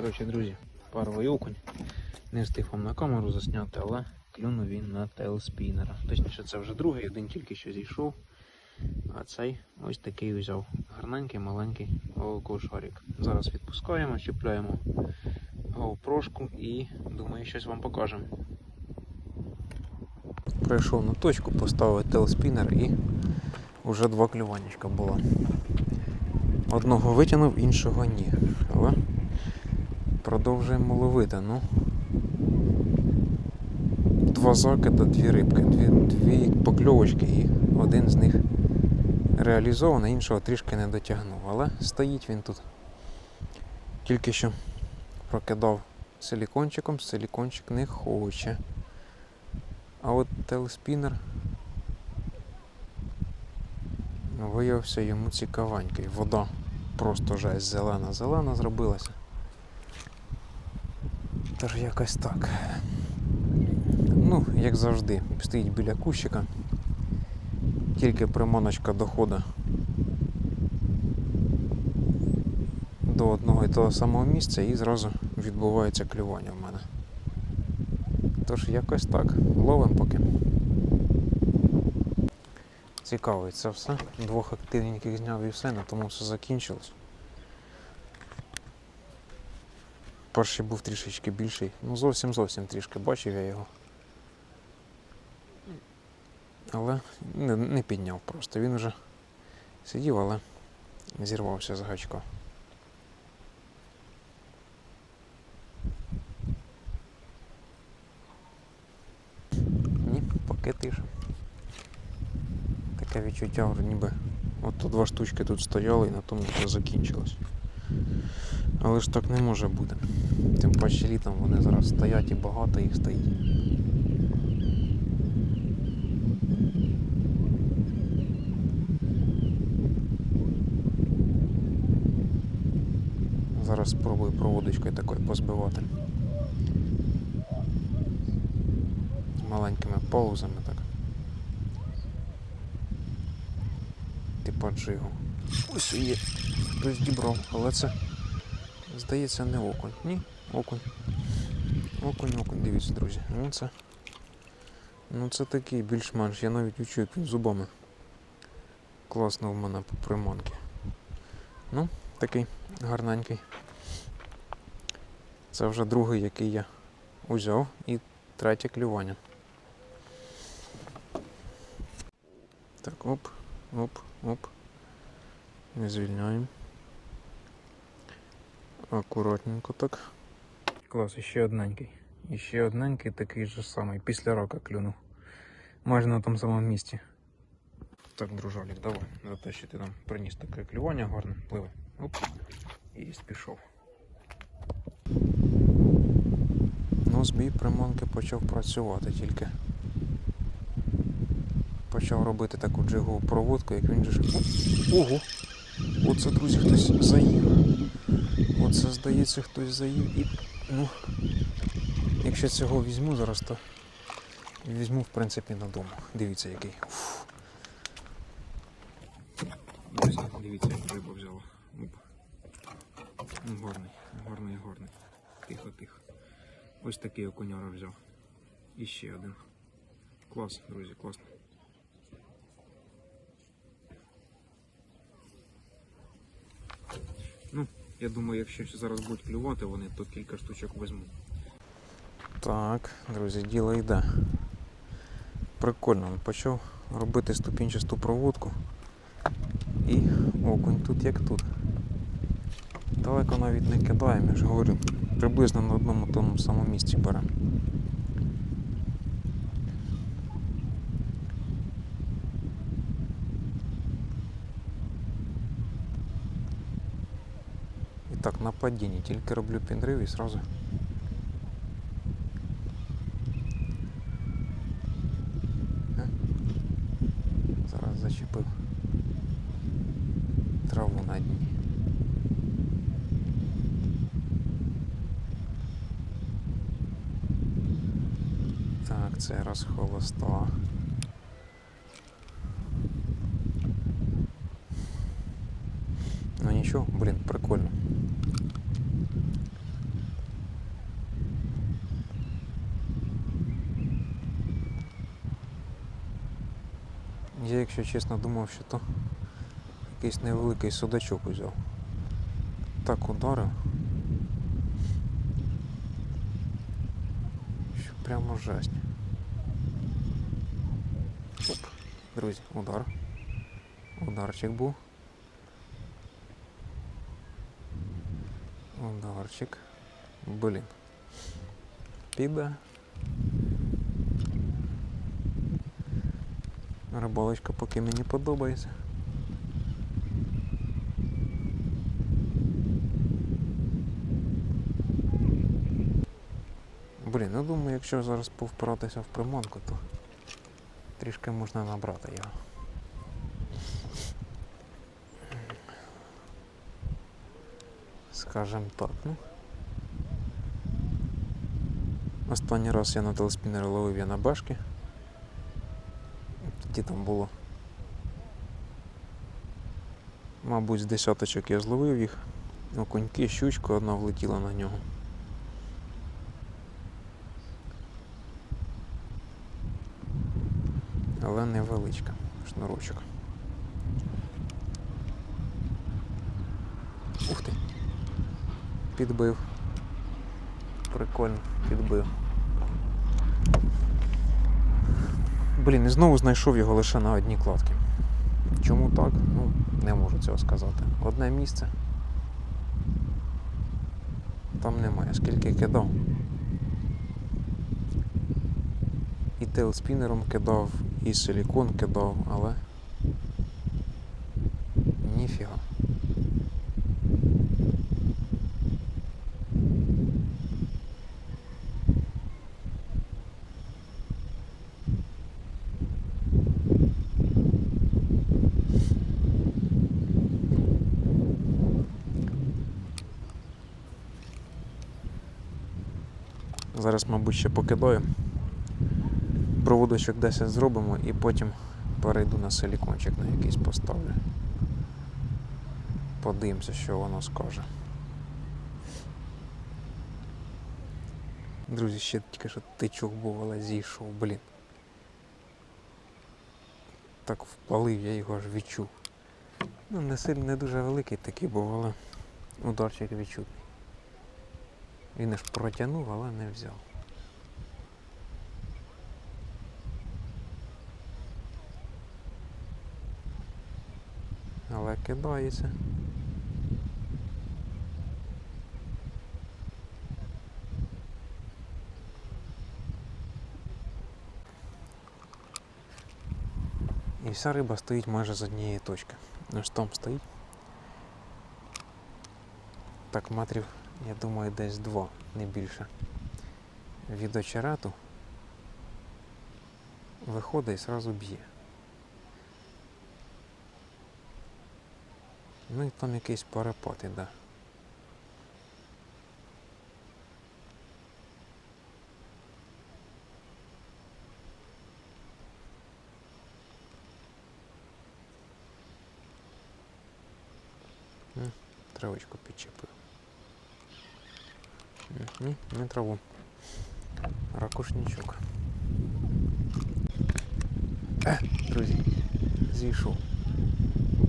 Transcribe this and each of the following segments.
Коротше, друзі, паровий окунь. Не встиг вам на камеру засняти, але клюнув він на тейлспінера. Точніше, це вже другий, один тільки що зійшов. А цей ось такий взяв. Гарненький, маленький окошарик. Зараз відпускаємо, чіпляємо GoPro і думаю, щось вам покажемо. Прийшов на точку, поставив телеспінер і вже два клюванечка було. Одного витягнув, іншого ні. Але продовжуємо ловити. Ну, два закида, дві рибки, дві, дві покльовочки і один з них реалізований, іншого трішки не дотягнув. Але стоїть він тут. Тільки що прокидав силікончиком, силікончик не хоче. А от телеспінер виявився йому цікавенький. Вода просто жесть зелена-зелена зробилася. Тож якось так. Ну, як завжди, стоїть біля кущика. Тільки приманочка доходить до одного і того самого місця і зразу відбувається клювання в мене. Тож якось так. Ловимо поки. Цікаво, це все. Двох активненьких зняв і все, на тому все закінчилось. Перший був трішечки більший. Ну зовсім зовсім трішки бачив я його. Але не, не підняв просто. Він вже сидів, але зірвався з гачка. Ні, поки тиша. Таке відчуття, ніби от тут два штучки тут стояли і на тому все закінчилось. Але ж так не може бути. Тим паче літом вони зараз стоять і багато їх стоїть. Зараз спробую проводочкою такою позбивати. З маленькими паузами так. Типа джигу. Ось є. Хтось дібрав, але це здається не окунь. Ні, окунь. Окунь, окунь, дивіться, друзі. Ну це. Ну це такий більш-менш. Я навіть відчую, як він зубами. Класно в мене по приманки. Ну, такий гарненький. Це вже другий, який я узяв, і третє клювання. Так, оп, оп, оп. Не звільняємо. Акуратненько так. Клас, ще одненький. І ще одненький такий же самий. Після рока клюнув. Майже на тому самому місці. Так, дружалік, давай. За те, що ти нам приніс таке клювання гарне. Пливи. Оп. І пішов. Ну, збій приманки почав працювати тільки. Почав робити таку джигову проводку, як він же. Ого! Оце, друзі, хтось заїв. Оце, здається, хтось заїв і. Ну. Якщо цього візьму зараз, то візьму, в принципі, додому. Дивіться, який. Друзі, дивіться, як риба взяла. Оп. Ну, Гарний, гарний, гарний. Тихо, тихо. Ось такий окуняра взяв. І ще один. Клас, друзі, класно. Ну, я думаю, якщо зараз будуть клювати вони, то кілька штучок візьму. Так, друзі, діло йде. Прикольно, почав робити ступінчасту проводку. І окунь тут як тут. Далеко навіть не кидаємо, я ж говорю, приблизно на одному тому самому місці беремо. І так, на падінні, тільки роблю підрив і сразу. Е? Зараз зачепив траву на дні. Так, це раз холоста. Ну нічого, блін, прикольно. Якщо чесно, думав, що то якийсь невеликий судачок узяв. Так ударив. Що прямо жесть. Оп, друзі, удар. Ударчик був. Ударчик. Блін. Піде. Рибалочка поки мені подобається. Блін, ну думаю, якщо зараз повпиратися в приманку, то трішки можна набрати його. Скажем так, ну. Останній раз я на телеспінері ловив я на башки. Тоді там було. Мабуть, з десяточок я зловив їх. Окуньки, щучка одна влетіла на нього. Але невеличка шнурочок. Ух ти. Підбив. Прикольно, підбив. Блін, і знову знайшов його лише на одній кладці. Чому так? Ну, не можу цього сказати. Одне місце. Там немає, скільки кидав. І тейлспінером кидав, і силікон кидав, але. Ніфіга. Зараз, мабуть, ще покидаю. Проводочок 10 зробимо і потім перейду на силікончик на якийсь поставлю. Подивимося, що воно скаже. Друзі, ще тільки що тичок був, але зійшов, блін. Так впалив, я його аж відчув. Ну, не сильно не дуже великий такий був, але ударчик відчутний. Він аж протягнув, але не взяв. Але кидається. І вся риба стоїть майже з однієї точки. Там стоїть. Так, метрів, я думаю, десь два, не більше. Від очерету виходить і зразу б'є. Ну і там якийсь перепад іде. М, Травичку підчепив. Ні, не траву. Ракушничок. Е, друзі, зійшов.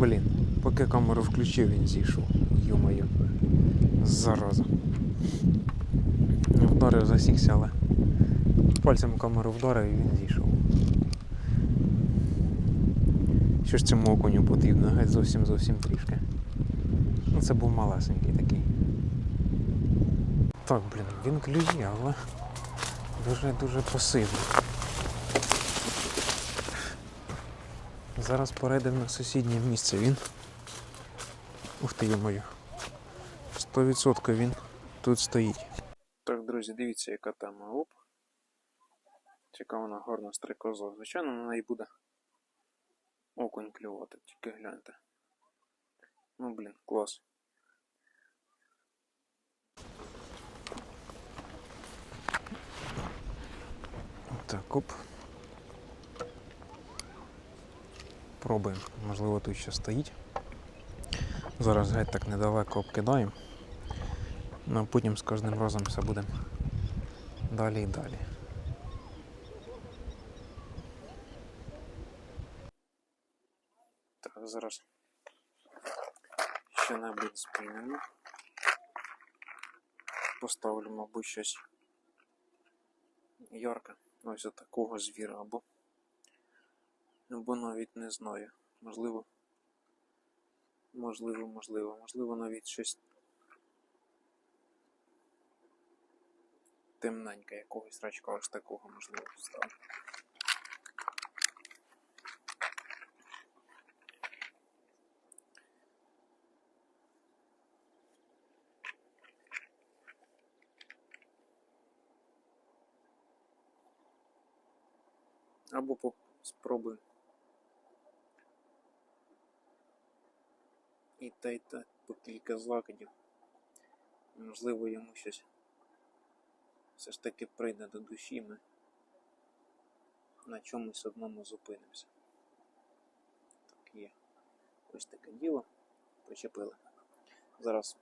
Блін, поки камеру включив, він зійшов. Йо-моє. Зараза. Вдарив засікся, але пальцем камеру вдарив і він зійшов. Що ж цьому окуню потрібно? Геть зовсім зовсім трішки. Ну це був малесенький такий. Так, блін, він клює, але дуже-дуже пасивний. Зараз перейдемо на сусіднє місце. Він. Ух ти моє. 100% він тут стоїть. Так, друзі, дивіться, яка тема. Оп. Яка вона гарна стрикоза. Звичайно, на неї буде окунь клювати, тільки гляньте. Ну, блін, клас. Так, оп. Пробуємо. Можливо, тут ще стоїть. Зараз геть так недалеко обкидаємо. Ну потім з кожним разом все буде далі і далі. Так, зараз ще бік змінимо. Поставлю, мабуть, щось ярке. Ось такого звіра або. Або навіть не знаю. Можливо. Можливо, можливо, можливо, навіть щось темненьке якогось рачка ось такого можливо поставити. Або спробуй. І та й та по кілька закидів. Можливо, йому щось все ж таки прийде до душі, ми на чомусь одному зупинимося. Так є. Ось таке діло. Причепили. Зараз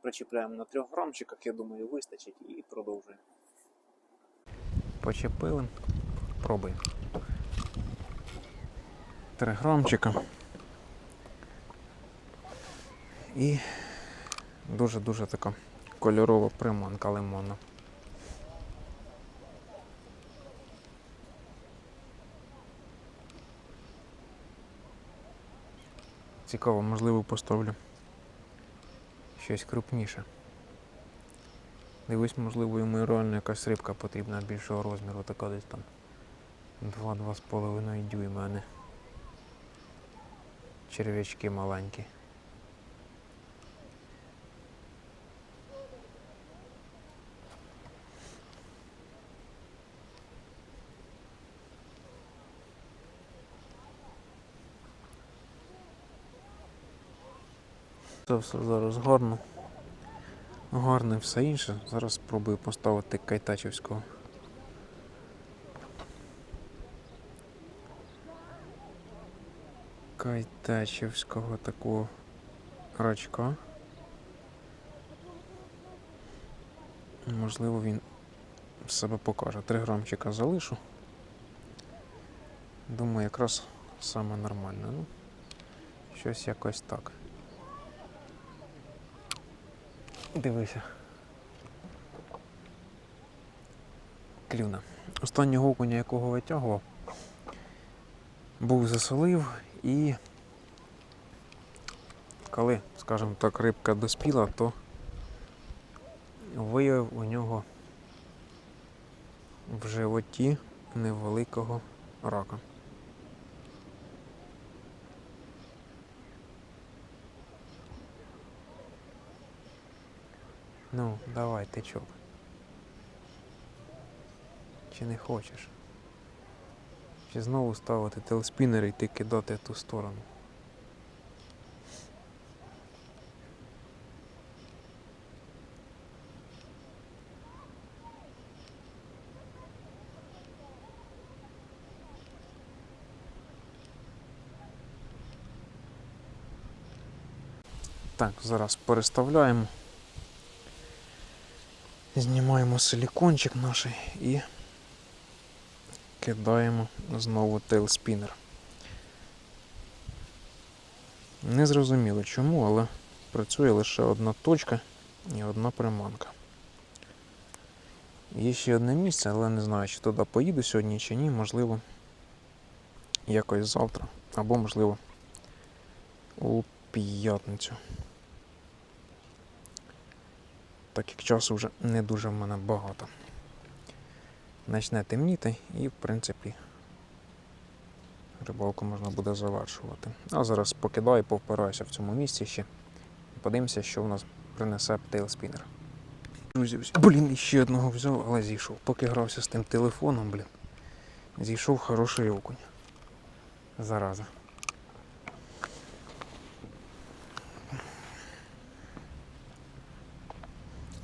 причіпляємо на трьох грамчиках, я думаю, вистачить і продовжуємо. Почепили. Пробуємо. Три грамчика. І дуже-дуже така кольорова приманка лимонна. Цікаво, можливо, поставлю щось крупніше. Дивись, можливо, йому реально якась рибка потрібна більшого розміру, така десь там 2-2,5 дюйма, а не черв'ячки маленькі. Це все зараз гарно. Гарне все інше. Зараз спробую поставити кайтачівського. Кайтачівського такого рачка. Можливо, він себе покаже. Три грамчика залишу. Думаю, якраз саме нормально. Ну, щось якось так. Дивися. Клюна. Останнього окуня, якого витягував, був засолив і коли, скажімо так, рибка доспіла, то виявив у нього в животі невеликого рака. Ну, давай, тичок. Чи не хочеш? Чи знову ставити телеспінер і йти кидати ту сторону? Так, зараз переставляємо. Знімаємо силікончик наш і кидаємо знову тейлспінер. Не зрозуміло чому, але працює лише одна точка і одна приманка. Є ще одне місце, але не знаю, чи туди поїду сьогодні чи ні, можливо, якось завтра, або, можливо, у п'ятницю. Так як часу вже не дуже в мене багато. Почне темніти і, в принципі, рибалку можна буде завершувати. А зараз покидаю, повпираюся в цьому місці ще. Подивимося, що в нас принесе тейлспінер. Друзі, блін, ще одного взяв, але зійшов. Поки грався з тим телефоном, блін, зійшов хороший окунь. Зараза.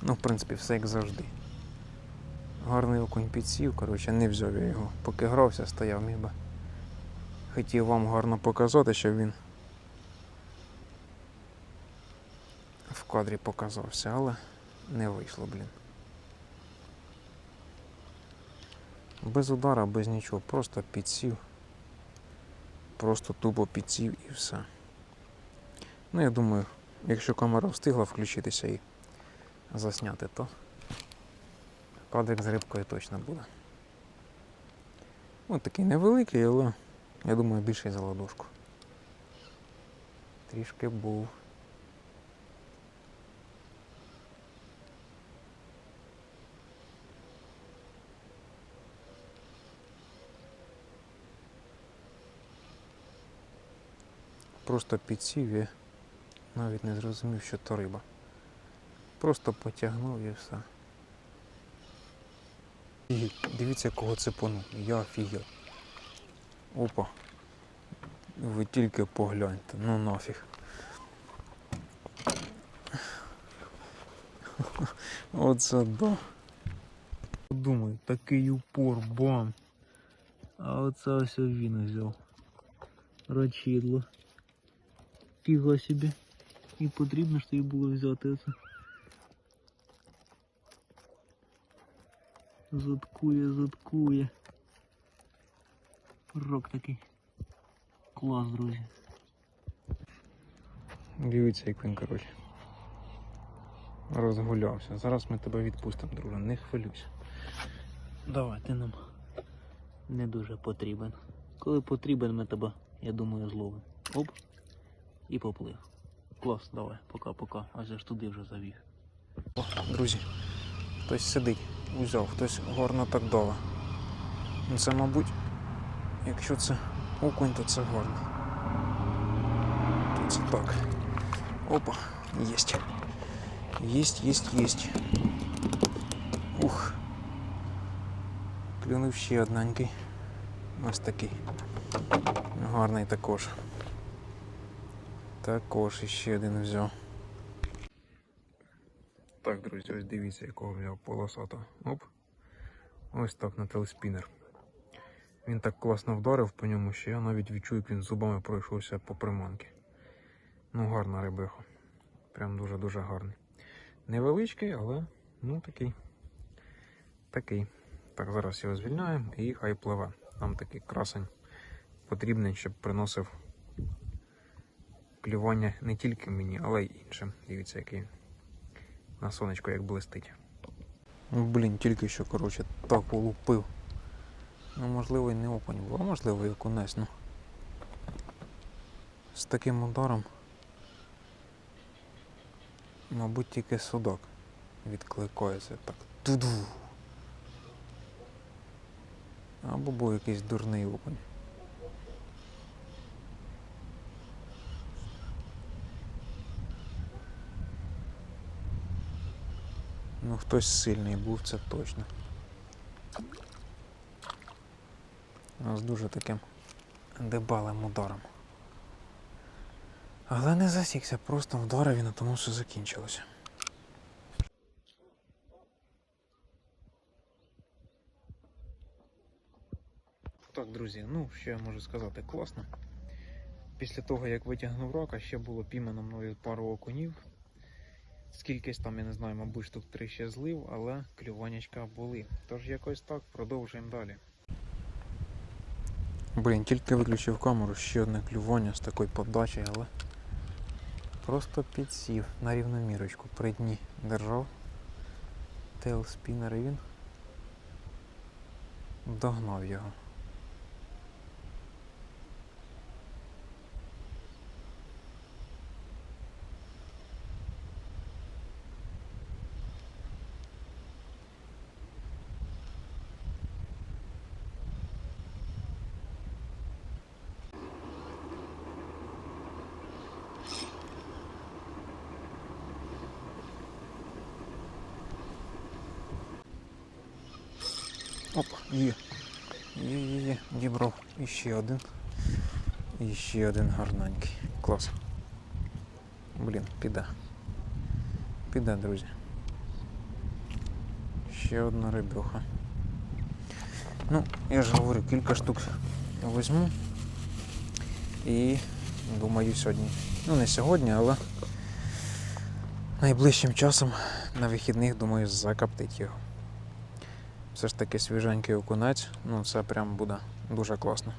Ну, в принципі, все як завжди. Гарний окунь підсів, коротше, не взяв я його. Поки грався, стояв, міг би. Хотів вам гарно показати, щоб він в кадрі показався, але не вийшло, блін. Без удара, без нічого, просто підсів. Просто тупо підсів і все. Ну, я думаю, якщо камера встигла включитися і засняти, то кадрик з рибкою точно буде. Ось такий невеликий, але я думаю більший за ладошку. Трішки був. Просто підсів і навіть не зрозумів, що то риба. Просто потягнув і все. І дивіться, кого цепанув. Я офігел. Опа. Ви тільки погляньте, ну нафіг. Оце да. Думаю, такий упор, бам. А оце ось він взяв. Рачідло. Фіга собі. І потрібно ж тобі було взяти це. Заткує, заткує. Рок такий. Клас, друзі. Дивіться, як він, коротше. Розгулявся. Зараз ми тебе відпустимо, друже, не хвилюйся. Давай, ти нам не дуже потрібен. Коли потрібен, ми тебе, я думаю, зловимо. Оп. І поплив. Клас, давай, пока-пока. Аж аж туди вже завів. О, друзі, хтось сидить, узяв, хтось горно так доле. Ну, Це, мабуть, якщо це окунь, то це горно. То це так. Опа, єсть. Єсть, єсть, єсть. Ух. Клюнув ще одненький. Ось такий. Гарний також. Також іще один взяв. Ось дивіться, якого взяв полосата. Оп. Ось так на телеспінер. Він так класно вдарив по ньому, що я навіть відчую, як він зубами пройшовся по приманки. Ну, гарна рибиха. Прям дуже-дуже гарний. Невеличкий, але ну такий. Такий. Так, зараз його звільняємо і хай пливе. Нам такий красень потрібний, щоб приносив клювання не тільки мені, але й іншим. Дивіться, який на сонечко як блистить. Блін, тільки що, коротше, так полупив. Ну, можливо, і не окунь був, а можливо, і окунець, ну. З таким ударом. Мабуть, тільки судак відкликається так. Туду. Або був якийсь дурний окунь. Ну, хтось сильний був, це точно. З дуже таким дебалим ударом. Але не засікся, просто вдарив і на тому все закінчилося. Так, друзі, ну що я можу сказати, класно. Після того, як витягнув рака, ще було піймано мною пару окунів. Скількись там, я не знаю, мабуть, штук три ще злив, але клюванячка були. Тож якось так, продовжуємо далі. Блін, тільки виключив камеру, ще одне клювання з такої подачі, але просто підсів на рівномірочку. При дні держав тейл спінер і він догнав його. Опа, є. Є, є, є. Дібрав. І ще один. І ще один гарненький. Клас. Блін, піде. Піде, друзі. Ще одна рибюха. Ну, я ж говорю, кілька штук візьму. І думаю сьогодні. Ну не сьогодні, але найближчим часом на вихідних думаю закоптить його все ж таки свіженький окунець, ну це прям буде дуже класно.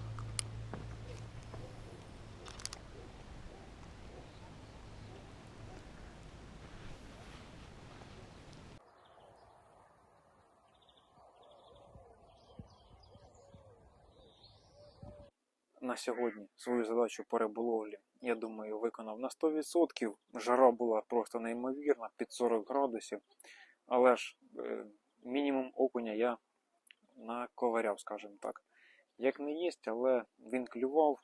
На сьогодні свою задачу по я думаю, виконав на 100%. Жара була просто неймовірна, під 40 градусів. Але ж е, мінімум окуня я наковиряв, скажімо так. Як не єсть, але він клював,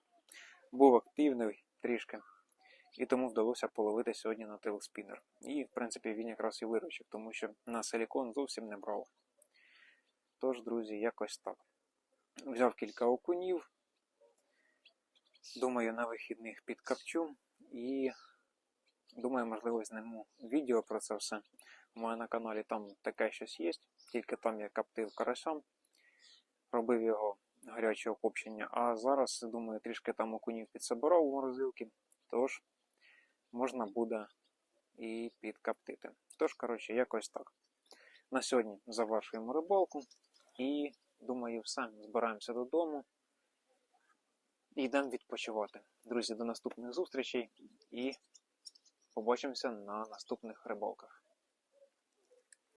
був активний трішки. І тому вдалося половити сьогодні на телеспінер. І, в принципі, він якраз і виручив, тому що на силікон зовсім не брав. Тож, друзі, якось так. Взяв кілька окунів. Думаю, на вихідних підкапчу. І думаю, можливо, зніму відео про це все. У мене на каналі там таке щось є, тільки там я коптив карасям, робив його гарячого копчення. А зараз, думаю, трішки там окунів підсобирав у морозилки. Тож можна буде і підкоптити. Тож, коротше, якось так. На сьогодні завершуємо рибалку і думаю, все. Збираємося додому і йдемо відпочивати. Друзі, до наступних зустрічей і побачимося на наступних рибалках.